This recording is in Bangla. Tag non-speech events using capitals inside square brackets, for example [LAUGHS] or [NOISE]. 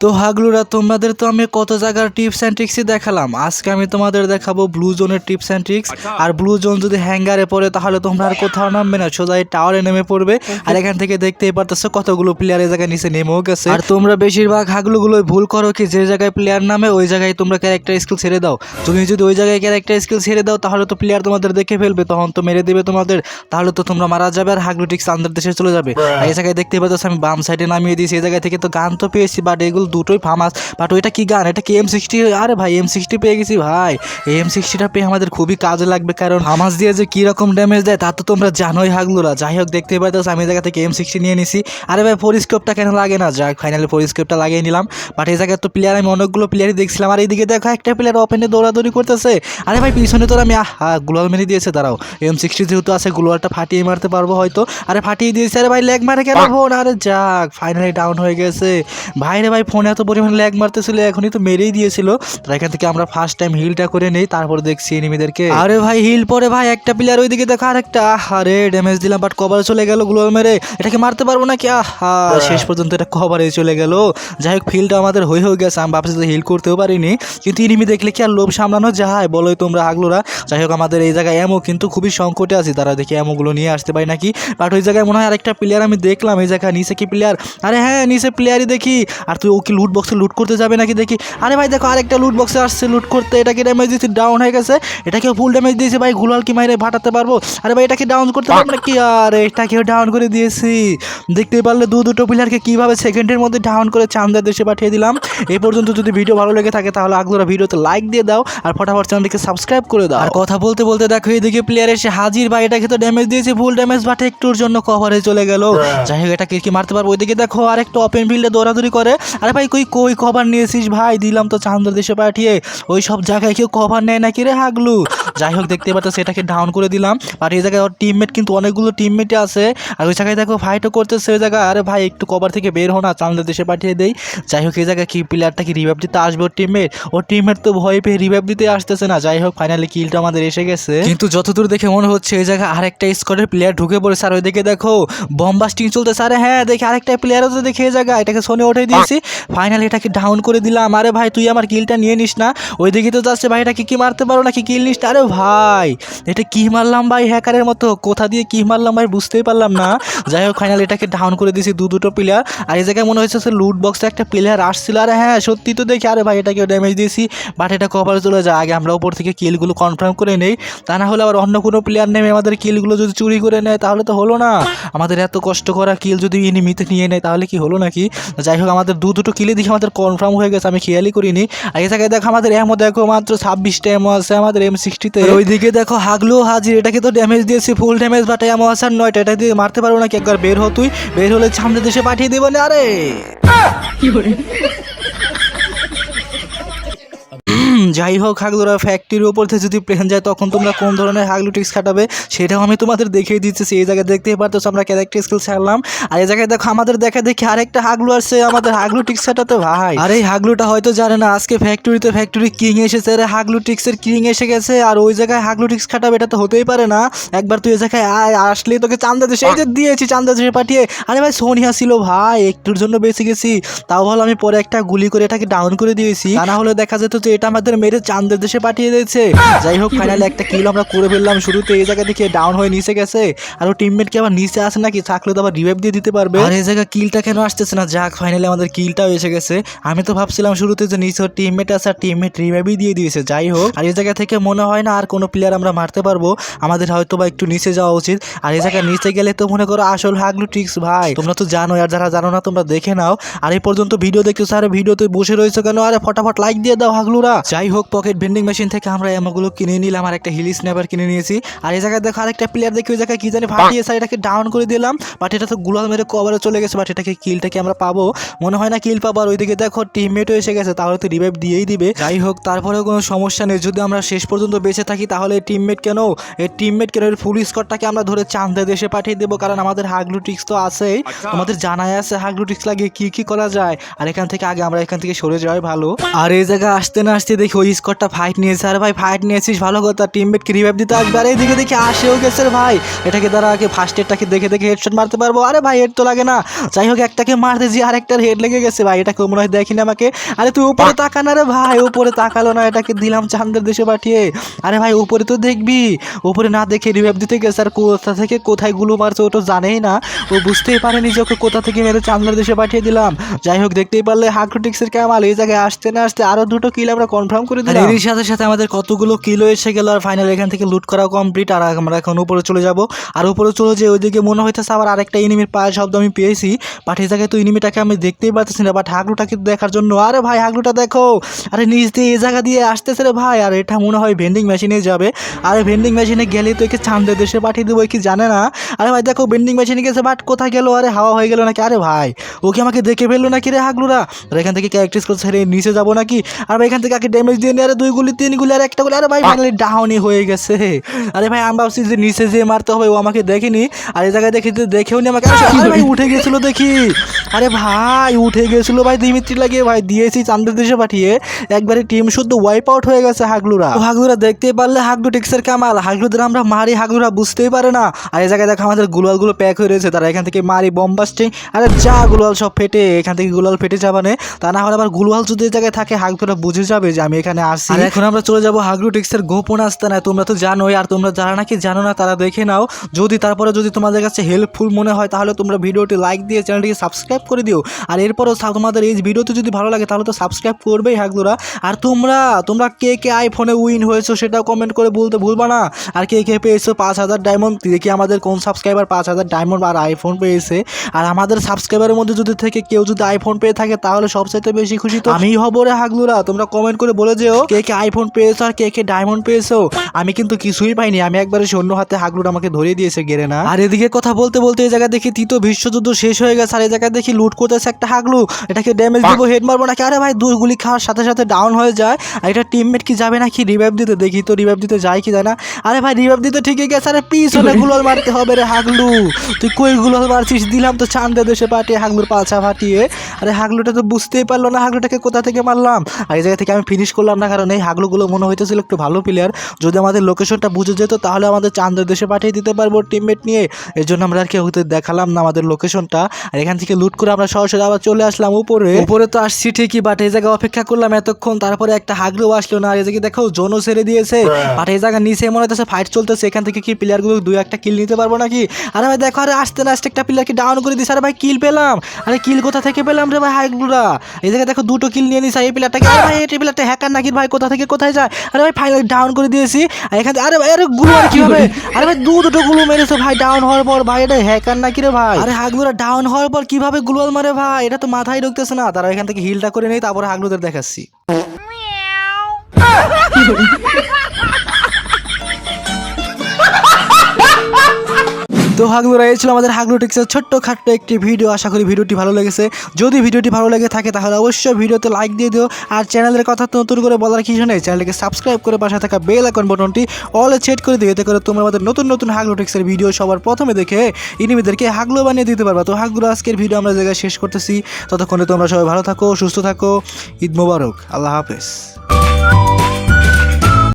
তো হাগলুরা তোমাদের তো আমি কত জায়গার টিপস অ্যান্ড ট্রিক্সই দেখালাম। আজকে আমি তোমাদের দেখাবো ব্লু জোনের টিপস অ্যান্ড ট্রিক্স আর ব্লু জোন যদি হ্যাঙ্গারে পড়ে তাহলে তোমরা আর কোথাও নামবে না। সোজা এই টাওয়ারে নেমে পড়বে। আর এখান থেকে দেখতেই পারতেছো কতগুলো প্লেয়ার এই জায়গায় নিচে নেমেও গেছে। আর তোমরা বেশিরভাগ হাগলুগুলোই ভুল করো কি যে জায়গায় প্লেয়ার নামে ওই জায়গায় তোমরা ক্যারেক্টার স্কিল ছেড়ে দাও। তুমি যদি ওই জায়গায় ক্যারেক্টার স্কিল ছেড়ে দাও তাহলে তো প্লেয়ার তোমাদের দেখে ফেলবে তখন তো মেরে দেবে তোমাদের। তাহলে তো তোমরা মারা যাবে আর হাগলু টিক্স আন্দার দেশে চলে যাবে। আর এই জায়গায় দেখতে পাচ্ছ আমি বাম সাইডে নামিয়ে দিয়েছি এই জায়গা থেকে তো গান তো পেয়েছি বাট এগুলো দুটোই ফামাস বাট ওইটা কি গান? এটা কি এম সিক্সটি আরে ভাই এম সিক্সটি পেয়ে গেছি ভাই। এম সিক্সটিটা পেয়ে আমাদের খুবই কাজে লাগবে কারণ হামাস দিয়ে যে কি রকম ড্যামেজ দেয় তা তো তোমরা জানোই হাগলুরা। যাই হোক দেখতে পাইতো আমি এই জায়গা থেকে এম সিক্সটি নিয়ে নিছি। আরে ভাই পরিস্কোপটা কেন লাগে না? যাক ফাইনালি পরিস্কোপটা লাগিয়ে নিলাম। বাট এই জায়গায় তো প্লেয়ার আমি অনেকগুলো প্লেয়ারই দেখছিলাম। আর এইদিকে দেখো একটা প্লেয়ার ওপেনে দৌড়াদৌড়ি করতেছে। আরে ভাই পিছনে তোর আমি আহা গ্লোয়াল মেরে দিয়েছে দাঁড়াও। এম সিক্সটি যেহেতু আছে গ্লোয়ালটা ফাটিয়ে মারতে পারব হয়তো। আরে ফাটিয়ে দিয়েছে আরে ভাই ল্যাগ মারে কেন? ফোন আরে যাক ফাইনালি ডাউন হয়ে গেছে। ভাই রে ভাই ফোনে এত পরিমাণ ল্যাগ মারতেছিল এখনই তো মেরেই দিয়েছিল। তো এখান থেকে আমরা ফার্স্ট টাইম হিলটা করে নেই তারপর দেখছি এনিমিদেরকে আরে ভাই হিল পরে ভাই একটা প্লেয়ার ওইদিকে দেখো আরেকটা। আরে ড্যামেজ দিলাম বাট কভারে চলে গেল গ্লোয়াল মেরে। এটাকে মারতে পারব না কি আহা শেষ পর্যন্ত এটা কভারে চলে গেল। যাই হোক ফিলটা আমাদের হয়ে হয়ে গেছে আমি ভাবছি হিল করতেও পারিনি। কিন্তু এনিমি দেখলে কি আর লোভ সামলানো যায়? বলোই তোমরা আগলোরা। যাই হোক আমাদের এই জায়গায় এমও কিন্তু খুবই সংকটে আছি। তারা দেখি এমোগুলো নিয়ে আসতে পারি নাকি? বাট ওই জায়গায় মনে হয় আরেকটা প্লেয়ার আমি দেখলাম এই জায়গায় নিচে কি প্লেয়ার আরে হ্যাঁ নিচে প্লেয়ারই দেখি। আর তুই ও কি লুট বক্সে লুট করতে যাবে নাকি দেখি? আরে ভাই দেখো আরেকটা লুট বক্সে আসছে লুট করতে। এটাকে ড্যামেজ দিয়েছি ডাউন হয়ে গেছে। এটাকে ফুল ড্যামেজ দিয়েছে ভাই? গুলাল কি মাইরে ফাটাতে পারব? আরে ভাই এটাকে ডাউন করতে পারব না কি আর এটাকেও ডাউন করে দিয়েছি। দেখতে পারলে দু দুটো প্লেয়ারকে কীভাবে সেকেন্ডের মধ্যে ডাউন করে চান্দার দেশে পাঠিয়ে দিলাম। এই পর্যন্ত যদি ভিডিও ভালো লেগে থাকে তাহলে আগলোরা ভিডিওতে লাইক দিয়ে দাও আর ফটাফট চ্যানেলটিকে সাবস্ক্রাইব করে দাও। আর কথা বলতে বলতে দেখো এইদিকে প্লেয়ার এসে হাজির। ভাই এটাকে তো ড্যামেজ দিয়েছে ফুল ড্যামেজ বাট একটুর জন্য কভারে চলে গেল। যাই হোক এটাকে কি মারতে পারব। ওইদিকে দেখো আর একটা ওপেন ফিল্ডে দৌড়াদৌড়ি করে। আরে ভাই, কই কই কভার নিয়েছিস ভাই? দিলাম তো চান্দার দেশে পাঠিয়ে। ওই সব জায়গায় কেউ কভার নেয় নাকি রে হাগলু? যাই হোক, দেখতে পাচ্ছ, সেটাকে ডাউন করে দিলাম। আর এই জায়গায় ওর টিমমেট কিন্তু অনেকগুলো টিমমেটে আছে। আর ওই জায়গায় দেখো ফাইটও করতেছে ওই জায়গায়। আরে ভাই, একটু কভার থেকে বের হো না চান্দার দেশে পাঠিয়ে দেই। যাই হোক, এই জায়গায় কি প্লেয়ারটা কি রিভাইভ দিতে আসবে ওর টিমমেট ওর টিমমেট তো ভয় পেয়ে রিভাইভ দিতে আসতেছে না। যাই হোক ফাইনালি কিলটা আমাদের এসে গেছে। কিন্তু যতদূর দেখে মনে হচ্ছে, এই জায়গায় আরেকটা স্কোয়াডের প্লেয়ার ঢুকে পড়েছে। আর ওইদিকে দেখো বম্বাস্টিং চলতেছে। আরে হ্যাঁ দেখি আরেকটা প্লেয়ারও তো দেখে এই জায়গায়। এটাকে সোনে উঠে দিয়েছি। ফাইনালি এটাকে ডাউন করে দিলাম। আরে ভাই, তুই আমার কিলটা নিয়ে নিস না। ওইদিকে তো যাচ্ছে ভাই, এটাকে কি মারতে পারো নাকি কিল নিস? আরে ভাই, এটা কি মারলাম ভাই হ্যাকারের মতো? কোথা দিয়ে কি মারলাম ভাই, বুঝতেই পারলাম না। যাই হোক ফাইনালি এটাকে ডাউন করে দিয়েছি দু দুটো প্লেয়ার আর এই জায়গায় মনে হচ্ছে লুট বক্সে একটা প্লেয়ার আসছিল। আরে হ্যাঁ সত্যি তো দেখি। আরে ভাই এটাকে ড্যামেজ দিয়েছি। বাট এটা কভারে চলে যায়। আগে আমরা উপর থেকে কিলগুলো কনফার্ম করে নেই। তা না হলে আবার অন্য কোনো প্লেয়ার নেমে আমাদের কিলগুলো যদি চুরি করে নেয়, তাহলে তো হলো না। আমাদের এত কষ্ট করা কিল যদি ইনিমিতে নিয়ে নেয়, তাহলে কি হলো নাকি? যাই হোক, আমাদের দু দুটো কিলে দেখি আমাদের কনফার্ম হয়ে গেছে আমি খেয়ালই করিনি। আগে এই জায়গায় দেখো আমাদের এমও দেখো মাত্র ছাব্বিশটা এমও আছে আমাদের এম সিক্সটিতে ওইদিকে দেখো হাগলো হাজির এটাকে তো ড্যামেজ দিয়েছি ফুল ড্যামেজ বাট এমও আছে আর নয়টা এটা দিয়ে মারতে পারব নাকি? একবার বের হ তুই বের হলে সামনে দেশে পাঠিয়ে দেবো না আরে হুম, যাই হোক হাগলুরা ফ্যাক্টরির উপর থেকে যদি প্লেন যায়, তখন তোমরা কোন ধরনের হাগলু টিক্স খাটাবে, সেটাও আমি তোমাদের দেখিয়ে দিচ্ছি। এই জায়গায় দেখতেই পারতো আমরা ক্যারেক্টার স্কিল ছাড়লাম। আর এই জায়গায় দেখো, আমাদের দেখা দেখি আরেকটা হাগলু আসছে আমাদের হাগলু টিক্স খাটাতে ভাই। আর এই হাগলুটা হয়তো জানে না, আজকে ফ্যাক্টরিতে ফ্যাক্টরি কিং এসেছে আরে হাগলু টিক্সের কিং এসে গেছে, আর ওই জায়গায় হাগলু টিক্স খাটাবে, এটা তো হতেই পারে না। একবার তুই এই জায়গায় আয়, আসলেই তোকে চান্দা দেশে এই যে দিয়েছি চান্দা দেশে পাঠিয়ে। আরে ভাই সোনিয়া ছিল ভাই, একটুর জন্য বেঁচে গেছি। তাও ভালো আমি পরে একটা গুলি করে এটাকে ডাউন করে দিয়েছি। না হলে দেখা যেত যে এটা আমাদের মেরে চান্দের দেশে পাঠিয়ে দিয়েছে। যাই হোক ফাইনালি একটা কিল আমরা করে ফেললাম শুরুতে। এই জায়গা থেকে ডাউন হয়ে নিচে গেছে। আর ও টিমমেট কি আবার নিচে আসে নাকি? থাকলে তো আবার রিভাইভ দিয়ে দিতে পারবে। আর এই জায়গায় কিলটা কেন আসতেছে না? যাক ফাইনালি আমাদের কিলটাও এসে গেছে। আমি তো ভাবছিলাম শুরুতে যে নিচে ওর টিমমেট আছে আর টিমমেট রিভাইভই দিয়ে দিয়েছে। যাই হোক, আর এই জায়গা থেকে মনে হয় না আর কোনো প্লেয়ার আমরা মারতে পারব। আমাদের হয়তো বা একটু নিচে যাওয়া উচিত। আর এই জায়গায় নিচে গেলে তো মনে করো আসল হাগলু ট্রিক্স ভাই। তোমরা তো জানো আর যারা জানো না, তোমরা দেখে নাও। আর এই পর্যন্ত ভিডিও দেখতেছো আরে ভিডিওতে বসে রয়েছে কেন? আরে, ফটাফট লাইক দিয়ে দাও হাগলুরা। যাই হোক পকেট ভেন্ডিং মেশিন থেকে আমরা এমোগুলো কিনে নিলাম আর একটা হিলি স্ন্যাপার কিনে নিয়েছি। আর এই জায়গায় দেখো আরেকটা প্লেয়ার দেখি ওই জায়গায় কি জানি ফাটিয়েছে আর এটাকে ডাউন করে দিলাম বাট এটা তো গুলাল মেরে কভারে চলে গেছে বাট এটাকে কিলটাকে আমরা পাবো। মনে হয় না কিল পাবো আর ওইদিকে দেখো টিমমেটও এসে গেছে তাহলে তো রিভাইভ দিয়েই দিবে। যাই হোক তারপরেও কোনো সমস্যা নেই যদি আমরা শেষ পর্যন্ত বেঁচে থাকি তাহলে টিমমেট কেন? এই টিমমেট কেন? এর ফুল স্কটটাকে আমরা ধরে চান্দে দেশে পাঠিয়ে দেবো কারণ আমাদের হাগলু ট্রিক্স তো আছেই। আমাদের জানাই আছে হাগলু ট্রিক্স লাগিয়ে কি কি করা যায় আর এখান থেকে আগে আমরা এখান থেকে সরে যাওয়াই ভালো। আর এই জায়গায় আসতে না আসতে দেখি ওই স্কোরটা ফাইট নিয়েছে। আর ভাই ফাইট নিয়েছিস? ভালো কথা টিমমেটকে রিভাইভ দিতে আসবে। আর এইদিকে দেখে আসেও গেছে ভাই। এটাকে দ্বারা আগে ফার্স্ট এডটাকে দেখে দেখে হেডশট মারতে পারব। আরে ভাই হেড তো লাগে না। যাই হোক একটাকে মারতে যে আরেকটার হেড লেগে গেছে। ভাই এটা মনে হয় দেখিনি আমাকে। আরে তুই উপরে তাকা না রে ভাই উপরে তাকালো না। এটাকে দিলাম চান্দের দেশে পাঠিয়ে। আরে ভাই উপরে তো দেখবি। উপরে না দেখে রিভাইভ দিতে গেছে। আর কোথা থেকে কোথায়গুলো মারছে ও তো জানেই না। ও বুঝতেই পারেনি যে ওকে কোথা থেকে মেরে চান্দের দেশে পাঠিয়ে দিলাম। যাই হোক দেখতেই পারলে হাক্রোটিক্সের কামাল এই জায়গায় আসতে না আসতে আরও দুটো কিল আমরা কনফার্ম করে দিলাম। এর সাথে সাথে আমাদের কতগুলো কিলো এসে গেল আর ফাইনাল এখান থেকে লুট করা কমপ্লিট আর আমরা এখন উপরে চলে যাব। আর উপরে চলে যে ওইদিকে মনে হইতেছে আবার আরেকটা এনিমির পায়ের শব্দ আমি পেয়েছি। বাট এই জায়গায় তো এনিমিটাকে আমি দেখতেই পাচ্ছি না বাট হাগলুটাকে দেখার জন্য আরে ভাই হাগলুটা দেখো! আরে নিচ দিয়ে এই জায়গা দিয়ে আসতেছে রে ভাই আর এটা মনে হয় ভেন্ডিং মেশিনে যাবে। আরে ভেন্ডিং মেশিনে গেলে তো একে চান্দের দেশে পাঠিয়ে দেবো কি জানে না? আরে ভাই দেখো ভেন্ডিং মেশিনে গেছে বাট কোথায় গেল? আরে হাওয়া হয়ে গেলো নাকি? আরে ভাই ওকে আমাকে দেখে ফেলল নাকি রে হাগলুরা? আর এখান থেকে ক্যারেক্টার্স করে ছেড়ে নিচে যাব নাকি? আর ভাই এখান থেকে আগে ড্যামেজ আরে দুই গুলি তিন গুলি আর একটা গুলি আরে ভাই ফাইনালি ডাউনই হয়ে গেছে। আরে ভাই আমি ভাবছি যে নিচে যে মারতে হবে ও আমাকে দেখেনি। আর এই জায়গায় দেখি দেখেও নি আমাকে। আরে ভাই উঠে গেছিল দেখি। আরে ভাই উঠে গেছিল ভাই দিমিত্রি লাগিয়ে ভাই দিয়েছি চান্দের দেশে পাঠিয়ে। একবারে টিম শুদ্ধ ওয়াইপ আউট হয়ে গেছে হাগলুরা। হাগলুরা দেখতেই পারলে হাগলু টিক্সের কামাল। হাগলুদের আমরা মারি হাগলুরা বুঝতেই পারে না। আর এই জায়গায় দেখো আমাদের গুলালগুলো প্যাক হয়ে রয়েছে। তারা এখান থেকে মারি বম্বাস্টিং আরে যা গুলাল সব ফেটে এখান থেকে গুলাল ফেটে যাবে না। তা না হলে আবার গুলাল যদি এই জায়গায় থাকে হাগলুরা বুঝে যাবে যে আমি এখানে আর এখন আমরা চলে যাব হাগলু টিক্সের গোপন আস্তানায়। তোমরা তো জানোই আর তোমরা যারা নাকি জানো না তারা দেখে নাও। যদি তারপরে যদি তোমাদের কাছে হেল্পফুল মনে হয় তাহলে তোমরা ভিডিওটি লাইক দিয়ে চ্যানেলটিকে সাবস্ক্রাইব করে দিও। আর এরপরও তোমাদের এই ভিডিওতে যদি ভালো লাগে তাহলে তো সাবস্ক্রাইব করবেই হাগলুরা আর তোমরা তোমরা কে কে আইফোনে উইন হয়েছো সেটাও কমেন্ট করে বলতে ভুলবা না। আর কে কে পেয়েছ পাঁচ হাজার ডায়মন্ড দেখি আমাদের কোন সাবস্ক্রাইবার পাঁচ হাজার ডায়মন্ড আর আইফোন পেয়েছে। আর আমাদের সাবস্ক্রাইবারের মধ্যে যদি থেকে কেউ যদি আইফোন পেয়ে থাকে তাহলে সবচাইতে বেশি খুশি তো আমি হব রে হাগলুরা তোমরা কমেন্ট করে বলে যেও কে কে আইফোন পেয়েছ আর কে কে ডায়মন্ড পেয়েছ? আমি কিন্তু কিছুই পাইনি আমি একবারে শূন্য হাতে হাগলুর আমাকে ধরিয়ে দিয়েছে গেরে না আর এদিকে কথা বলতে বলতে এই জায়গায় দেখি তৃতীয় বিশ্বযুদ্ধ শেষ হয়ে গেছে আর এই জায়গায় দেখি লুট করতেছে একটা হাগলু। এটাকে ড্যামেজ দিব হেড মারবো নাকি? আরে ভাই দুই গুলি খাওয়ার সাথে সাথে ডাউন হয়ে যায়। আর এটা টিমমেট কি যাবে নাকি? রিভাইভ দিতে দেখি তো রিভাইভ দিতে যায় কি যায় না আরে ভাই রিভাইভ দিতে ঠিকই গেছে আরে পিছনে [LAUGHS] গুলোল মারতে হবে রে হাগলু। তুই কই গুলোল মারছিস? দিলাম তো চান্দে দেশে পাঠিয়ে হাগলুর পাছা ফাটিয়ে। আরে হাগলুটা তো বুঝতেই পারল না হাগলুটাকে কোথা থেকে মারলাম? আর এই জায়গা থেকে আমি ফিনিশ করলাম না কারণ এই হাগলুগুলো মনে হইতেছিল একটু ভালো প্লেয়ার যদি আমাদের লোকেশনটা বুঝে যেত তাহলে আমাদের চান্দের দেশে পাঠিয়ে দিতে পারব টিমমেট নিয়ে। এর জন্য আমরা আর কি হতে দেখালাম না আমাদের লোকেশনটা আর এখান থেকে লুট করে আমরা সরাসরি আবার চলে আসলাম উপরে। উপরে তো আসছি ঠিকই বাট এই জায়গায় অপেক্ষা করলাম এতক্ষণ। তারপরে একটা হাগলু আসলো না আর এই জায়গায় দেখো জোনও ছেড়ে দিয়েছে। বাট এই জায়গা নিচে মনে হচ্ছে ফাইট চলতেছে এখান থেকে কি প্লেয়ারগুলো দুই একটা কিল নিতে পারব নাকি? আরে ভাই দেখো আরে আসতে না আসতে একটা প্লেয়ারকে ডাউন করে দিছে। আরে ভাই কিল পেলাম। আরে কিল কোথা থেকে পেলাম রে ভাই হাগলুরা এই জায়গায় দেখো দুটো কিল নিয়ে নিছে এই প্লেয়ারটাকে আরে ভাই এই প্লেয়ারটা হ্যাকার নাকি ভাই কোথা থেকে কোথায় যায়? আরে ভাই ফাইনাল ডাউন করে দিয়েছি। আর এখান আরে ভাই আরে গুলো আর কি হবে? আরে ভাই দু দুটো গুলো মেরেছে ভাই ডাউন হওয়ার পর। ভাই এটা হ্যাকার নাকি রে ভাই? আরে হাগলুরা ডাউন হওয়ার পর কীভাবে গুলোল মারে ভাই? এটা তো মাথায় ঢুকতেছে না। তারা এখান থেকে হিলটা করে নেই তারপরে হাগলুদের দেখাচ্ছি। [LAUGHS] তো হাগলুরা এই ছিল আমাদের হাগলু টিক্সের ছোট্ট খাট্ট একটি ভিডিও। আশা করি ভিডিওটি ভালো লেগেছে। যদি ভিডিওটি ভালো লেগে থাকে, তাহলে অবশ্যই ভিডিওতে লাইক দিয়ে দিও। আর চ্যানেলের কথা নতুন করে বলার কিছু নেই চ্যানেলকে সাবস্ক্রাইব করে পাশে থাকা বেল আইকন বাটনটি অলে সেট করে দিও। এতে করে তোমরা আমাদের নতুন নতুন হাগলু টিক্সের ভিডিও সবার প্রথমে দেখে ইনিমিদেরকে হাগলু বানিয়ে দিতে পারবা। তো হাগলু আজকের ভিডিও আমরা জায়গায় শেষ করতেছি। ততক্ষণে তোমরা সবাই ভালো থাকো, সুস্থ থাকো। ঈদ মোবারক। আল্লাহ হাফেজ।